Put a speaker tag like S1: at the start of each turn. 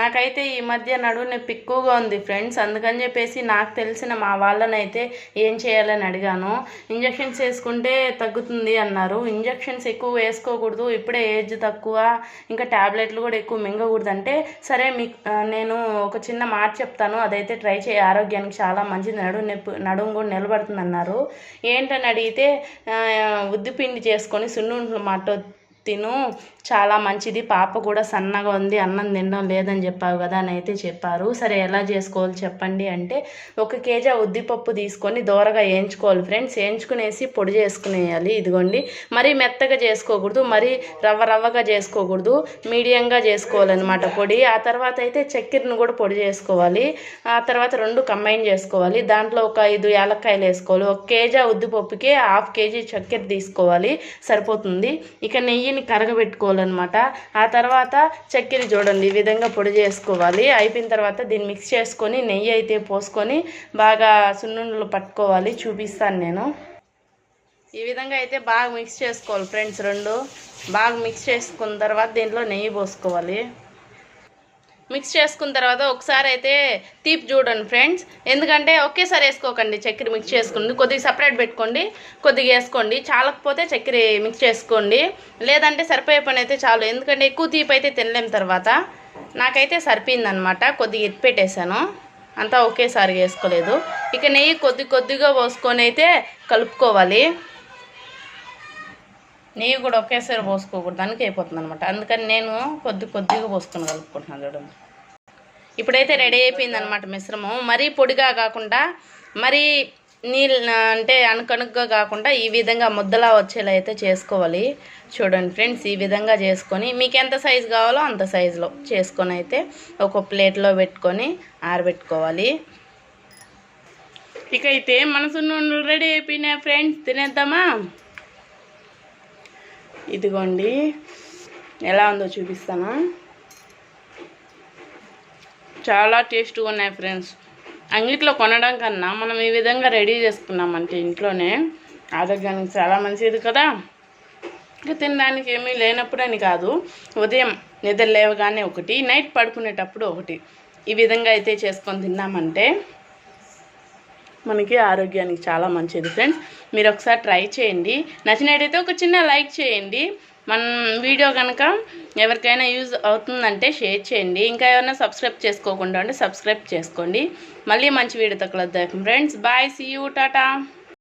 S1: నాకైతే ఈ మధ్య నడువు నొప్పి ఎక్కువగా ఉంది ఫ్రెండ్స్. అందుకని చెప్పేసి నాకు తెలిసిన మా వాళ్ళనైతే ఏం చేయాలని అడిగాను. ఇంజక్షన్స్ వేసుకుంటే తగ్గుతుంది అన్నారు. ఇంజక్షన్స్ ఎక్కువ వేసుకోకూడదు ఇప్పుడే ఏజ్ తక్కువ ఇంకా ట్యాబ్లెట్లు కూడా ఎక్కువ మింగకూడదు అంటే సరే మీకు నేను ఒక చిన్న మాట చెప్తాను. అదైతే ట్రై చేయ ఆరోగ్యానికి చాలా మంచిది. నడువు నొప్పి నడుము కూడా నిలబడుతుంది అన్నారు ఏంటని అడిగితే ఉద్దిపిండి చేసుకొని సున్నుండలు మాట తిను చాలా మంచిది పాప కూడా సన్నగా ఉంది అన్నం తినడం లేదని చెప్పావు కదా అని అయితే చెప్పారు. సరే ఎలా చేసుకోవాలి చెప్పండి అంటే ఒక కేజీ ఉద్దిపప్పు తీసుకొని దోరగా వేయించుకోవాలి ఫ్రెండ్స్. వేయించుకునేసి పొడి చేసుకునేయాలి ఇదిగోండి. మరీ మెత్తగా చేసుకోకూడదు మరీ రవ్వ రవ్వగా చేసుకోకూడదు మీడియంగా చేసుకోవాలన్నమాట పొడి. ఆ తర్వాత అయితే చక్కెరను కూడా పొడి చేసుకోవాలి ఆ తర్వాత రెండు కంబైన్ చేసుకోవాలి. దాంట్లో ఒక ఐదు యాలక్కాయలు వేసుకోవాలి. ఒక కేజీ ఉద్దిపప్పుకి హాఫ్ కేజీ చక్కెర తీసుకోవాలి సరిపోతుంది. ఇక నెయ్యి దీన్ని కరగబెట్టుకోవాలన్నమాట. ఆ తర్వాత చక్కెర చూడండి ఈ విధంగా పొడి చేసుకోవాలి. అయిపోయిన తర్వాత దీన్ని మిక్స్ చేసుకొని నెయ్యి అయితే పోసుకొని బాగా సున్నుండలు పట్టుకోవాలి. చూపిస్తాను నేను. ఈ విధంగా అయితే బాగా మిక్స్ చేసుకోవాలి ఫ్రెండ్స్ రెండు. బాగా మిక్స్ చేసుకున్న తర్వాత దీంట్లో నెయ్యి పోసుకోవాలి. మిక్స్ చేసుకున్న తర్వాత ఒకసారి అయితే తీపి చూడండి ఫ్రెండ్స్. ఎందుకంటే ఒకేసారి వేసుకోకండి చక్కెర మిక్స్ చేసుకోండి. కొద్దిగా సపరేట్ పెట్టుకోండి. కొద్దిగా వేసుకోండి. చాలకపోతే చక్కెర మిక్స్ చేసుకోండి. లేదంటే సరిపోయే పని అయితే చాలు. ఎందుకంటే ఎక్కువ తీపి అయితే తినలేం తర్వాత. నాకైతే సరిపోయిందనమాట కొద్దిగా ఎత్తి పెట్టేశాను. అంతా ఒకేసారి వేసుకోలేదు. ఇక నెయ్యి కొద్ది కొద్దిగా పోసుకొని అయితే కలుపుకోవాలి. నెయ్యి కూడా ఒకేసారి పోసుకోకూడదు దానికి అయిపోతుంది అనమాట అందుకని నేను కొద్ది కొద్దిగా పోసుకొని కలుపుకుంటున్నాను చూడండి ఇప్పుడైతే రెడీ అయిపోయింది అనమాట మిశ్రమం. మరీ పొడిగా కాకుండా మరీ నీళ్ళు అంటే అణుకణుగ్గా కాకుండా ఈ విధంగా ముద్దలా వచ్చేలా అయితే చేసుకోవాలి. చూడండి ఫ్రెండ్స్ ఈ విధంగా చేసుకొని మీకు ఎంత సైజు కావాలో అంత సైజులో చేసుకొని అయితే ఒక ప్లేట్లో పెట్టుకొని ఆరబెట్టుకోవాలి. ఇక అయితే మనసు నుండి రెడీ అయిపోయినాయి ఫ్రెండ్స్ తినేద్దామా? ఇదిగోండి. ఎలా ఉందో చూపిస్తాను? చాలా టేస్ట్గా ఉన్నాయి ఫ్రెండ్స్. అంగిట్లో కొనడం కన్నా మనం ఈ విధంగా రెడీ చేసుకున్నామంటే ఇంట్లోనే ఆరోగ్యానికి చాలా మంచిది కదా. ఇంకా తినడానికి ఏమీ లేనప్పుడని కాదు ఉదయం నిద్ర లేవగానే ఒకటి నైట్ పడుకునేటప్పుడు ఒకటి. ఈ విధంగా అయితే చేసుకొని తిన్నామంటే మనకి ఆరోగ్యానికి చాలా మంచిది. ఫ్రెండ్స్ మీరు ఒకసారి ట్రై చేయండి. నచ్చినట్టయితే ఒక చిన్న లైక్ చేయండి. మన వీడియో కనుక ఎవరికైనా యూజ్ అవుతుందంటే షేర్ చేయండి. ఇంకా ఏమైనా సబ్స్క్రైబ్ చేసుకోకుండా ఉంటే సబ్స్క్రైబ్ చేసుకోండి. మళ్ళీ మంచి వీడియోతో కలుద్దాం. Friends bye see you tata